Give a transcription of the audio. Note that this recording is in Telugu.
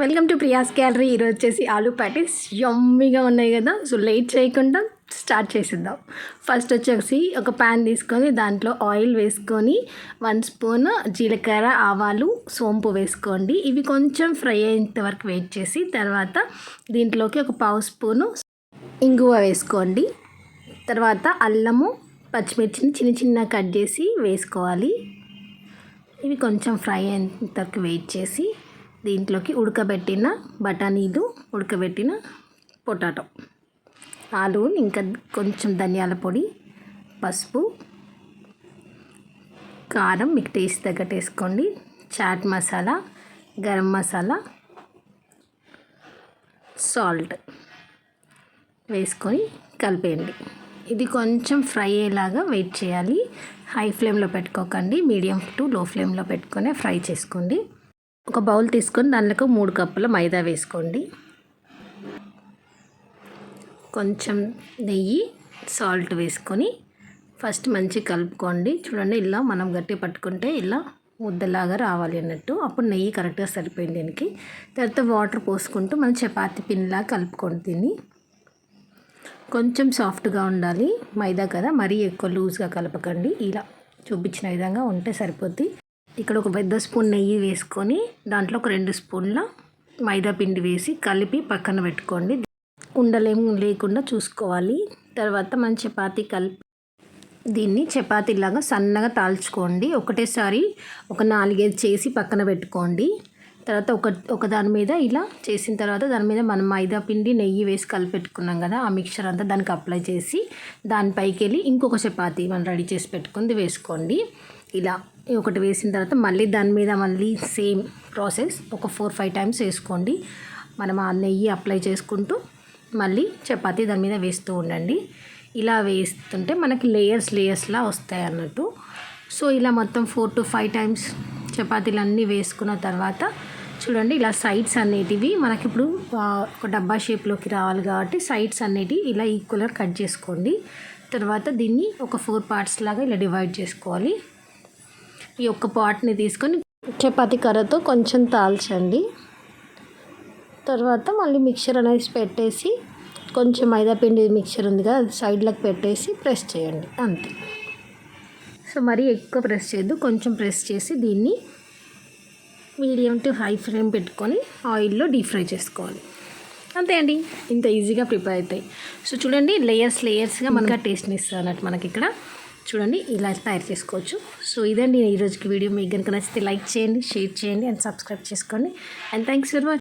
వెల్కమ్ టు ప్రియాస్ గ్యాలరీ ఈరోజు వచ్చేసి ఆలూ ప్యాటీస్ యమ్మీగా ఉన్నాయి కదా. సో లేట్ చేయకుండా స్టార్ట్ చేసేద్దాం. ఫస్ట్ వచ్చేసి ఒక ప్యాన్ తీసుకొని దాంట్లో ఆయిల్ వేసుకొని వన్ స్పూన్ జీలకర్ర ఆవాలు సోంపు వేసుకోండి. ఇవి కొంచెం ఫ్రై అయ్యేంత వరకు వెయిట్ చేసి తర్వాత దీంట్లోకి ఒక పావు స్పూను ఇంగువ వేసుకోండి. తర్వాత అల్లము పచ్చిమిర్చిని చిన్న చిన్న కట్ చేసి వేసుకోవాలి. ఇవి కొంచెం ఫ్రై అయ్యేంత వరకు వెయిట్ చేసి దీంట్లోకి ఉడకబెట్టిన బఠానీలు ఉడకబెట్టిన పొటాటో. ఆలు ఇంకా కొంచెం ధనియాల పొడి పసుపు కారం మీకు టేస్ట్ తగ్గట్టు వేసుకోండి. చాట్ మసాలా గరం మసాలా సాల్ట్ వేసుకొని కలిపేయండి. ఇది కొంచెం ఫ్రై అయ్యేలాగా వెయిట్ చేయాలి. హై ఫ్లేమ్లో పెట్టుకోకండి. మీడియం టు లో ఫ్లేమ్లో పెట్టుకొని ఫ్రై చేసుకోండి. ఒక బౌల్ తీసుకొని దాంట్లో మూడు కప్పుల మైదా వేసుకోండి. కొంచెం నెయ్యి సాల్ట్ వేసుకొని ఫస్ట్ మంచి కలుపుకోండి. చూడండి ఇలా మనం గట్టి పట్టుకుంటే ఇలా ముద్దలాగా రావాలి అన్నట్టు. అప్పుడు నెయ్యి కరెక్ట్గా సరిపోయింది దీనికి. తర్వాత వాటర్ పోసుకుంటూ మనం చపాతి పిన్లా కలుపుకోండి దీన్ని. కొంచెం సాఫ్ట్గా ఉండాలి. మైదా కదా మరీ ఎక్కువ లూజ్గా కలపకండి. ఇలా చూపించిన విధంగా ఉంటే సరిపోద్ది. ఇక్కడ ఒక పెద్ద స్పూన్ నెయ్యి వేసుకొని దాంట్లో ఒక రెండు స్పూన్ల మైదా పిండి వేసి కలిపి పక్కన పెట్టుకోండి. ఉండలేం లేకుండా చూసుకోవాలి. తర్వాత మనం చపాతీ కలిపి దీన్ని చపాతీలాగా సన్నగా తాల్చుకోండి. ఒకటేసారి ఒక నాలుగైదు చేసి పక్కన పెట్టుకోండి. తర్వాత ఒక ఒక దాని మీద ఇలా చేసిన తర్వాత దాని మీద మనం మైదా పిండి నెయ్యి వేసి కలిపెట్టుకున్నాం కదా ఆ మిక్చర్ అంతా దానికి అప్లై చేసి దానిపైకి వెళ్ళి ఇంకొక చపాతీ మనం రెడీ చేసి పెట్టుకుంది వేసుకోండి. ఇలా ఒకటి వేసిన తర్వాత మళ్ళీ దాని మీద మళ్ళీ సేమ్ ప్రాసెస్ ఒక ఫోర్ ఫైవ్ టైమ్స్ వేసుకోండి. మనం ఆ నెయ్యి అప్లై చేసుకుంటూ మళ్ళీ చపాతీ దాని మీద వేస్తూ ఉండండి. ఇలా వేస్తుంటే మనకి లేయర్స్ లేయర్స్లా వస్తాయి అన్నట్టు. సో ఇలా మొత్తం ఫోర్ టు ఫైవ్ టైమ్స్ చపాతీలు అన్నీ వేసుకున్న తర్వాత చూడండి ఇలా సైడ్స్ అనేటివి మనకి ఇప్పుడు ఒక డబ్బా షేప్లోకి రావాలి కాబట్టి సైడ్స్ అనేటివి ఇలా ఈక్వల్గా కట్ చేసుకోండి. తర్వాత దీన్ని ఒక ఫోర్ పార్ట్స్ లాగా ఇలా డివైడ్ చేసుకోవాలి. ఈ ఒక్క పాట్ని తీసుకొని చపాతి కర్రతో కొంచెం తాల్చండి. తర్వాత మళ్ళీ మిక్చర్ అనేది పెట్టేసి కొంచెం మైదా పిండి మిక్చర్ ఉంది కదా అది సైడ్లకు పెట్టేసి ప్రెస్ చేయండి అంతే. సో మరీ ఎక్కువ ప్రెస్ చేయొద్దు కొంచెం ప్రెస్ చేసి దీన్ని మీడియం టు హై ఫ్లేమ్ పెట్టుకొని ఆయిల్లో డీప్ ఫ్రై చేసుకోవాలి. అంతే అండి ఇంత ఈజీగా ప్రిపేర్ అవుతాయి. సో చూడండి లేయర్స్ లేయర్స్గా మనకు టేస్ట్ని ఇస్తుంది అన్నట్టు మనకి ఇక్కడ. చూడండి ఇలా తయారు చేసుకోవచ్చు. సో ఇదండి ఈ రోజుకి వీడియో. మీకు కనుక నచ్చితే లైక్ చేయండి షేర్ చేయండి అండ్ సబ్స్క్రైబ్ చేసుకోండి. And thanks for watching